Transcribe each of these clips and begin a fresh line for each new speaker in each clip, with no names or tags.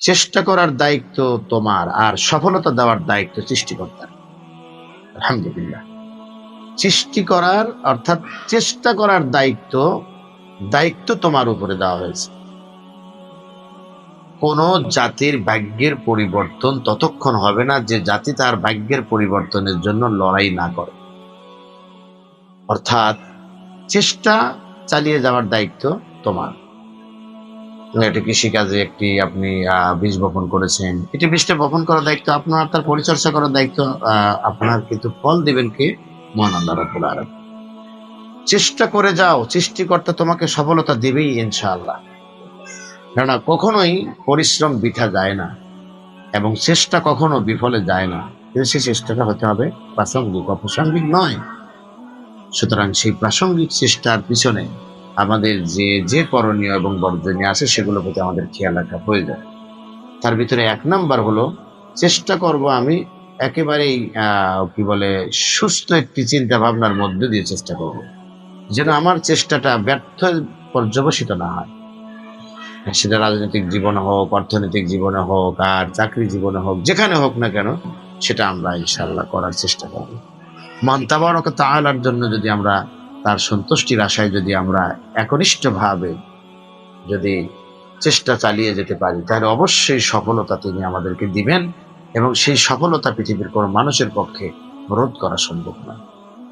চেষ্টা করার দায়িত্ব তোমার আর সফলতা দেওয়ার দায়িত্ব সৃষ্টিকর্তার। আলহামদুলিল্লাহ। সৃষ্টি করার অর্থাৎ চেষ্টা করার দায়িত্ব দায়িত্ব তোমার উপরে দেওয়া হয়েছে। কোন জাতির ভাগ্যের পরিবর্তন ততক্ষণ হবে না যে জাতি তার ভাগ্যের পরিবর্তনের জন্য লড়াই না করে। অর্থাৎ চেষ্টা চালিয়ে যাওয়ার দায়িত্ব তোমার। এটি কৃষিকাজে একটি আপনি বীজ বপন করেছেন। এটি বীজটা বপন করার দায়িত্ব আপনার, তার পরিচর্যা করার দায়িত্ব আপনার কিন্তু ফল দিবেন কি? মহান আল্লাহ রাব্বুল আলামিন। চেষ্টা করে যাও, সৃষ্টিকর্তা তোমাকে সফলতা দেবেই ইনশাআল্লাহ। কেননা কখনোই পরিশ্রম বৃথা যায় না এবং চেষ্টা কখনো বিফলে যায় না। কিন্তু সেই চেষ্টাটা হতে হবে প্রাসঙ্গিক, অপ্রাসঙ্গিক নয়। সুতরাং সেই প্রাসঙ্গিক চেষ্টার পিছনে আমাদের যে যে করণীয় এবং বর্জনীয় আছে সেগুলোর প্রতি আমাদের খেয়াল রাখা প্রয়োজন। তার ভিতরে এক নাম্বার হলো, চেষ্টা করব আমি একেবারেই কি বলে, সুস্থ একটি চিন্তা ভাবনার মধ্যে দিয়ে চেষ্টা করব। যেন আমার চেষ্টাটা ব্যর্থ পর্যবসিত না হয়। সেটা রাজনৈতিক জীবনে হোক, অর্থনৈতিক জীবনে হোক, আর চাকরি জীবনে হোক, যেখানে হোক না কেন, সেটা আমরা ইনশাল্লাহ করার চেষ্টা করব। মন্তাবরক তাআলার জন্য যদি আমরা তার সন্তুষ্টির আশায় যদি আমরা একনিষ্ঠভাবে যদি চেষ্টা চালিয়ে যেতে পারি, তাহলে অবশ্যই সফলতা তিনি আমাদেরকে দিবেন এবং সেই সফলতা পৃথিবীর কোনো মানুষের পক্ষে রোধ করা সম্ভব নয়।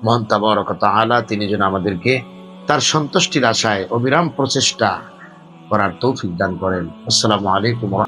মহান তাবারক তাআলা তিনি যেন আমাদেরকে তার সন্তুষ্টির আশায় অবিরাম প্রচেষ্টা করার তৌফিক দান করেন। আসসালামু আলাইকুম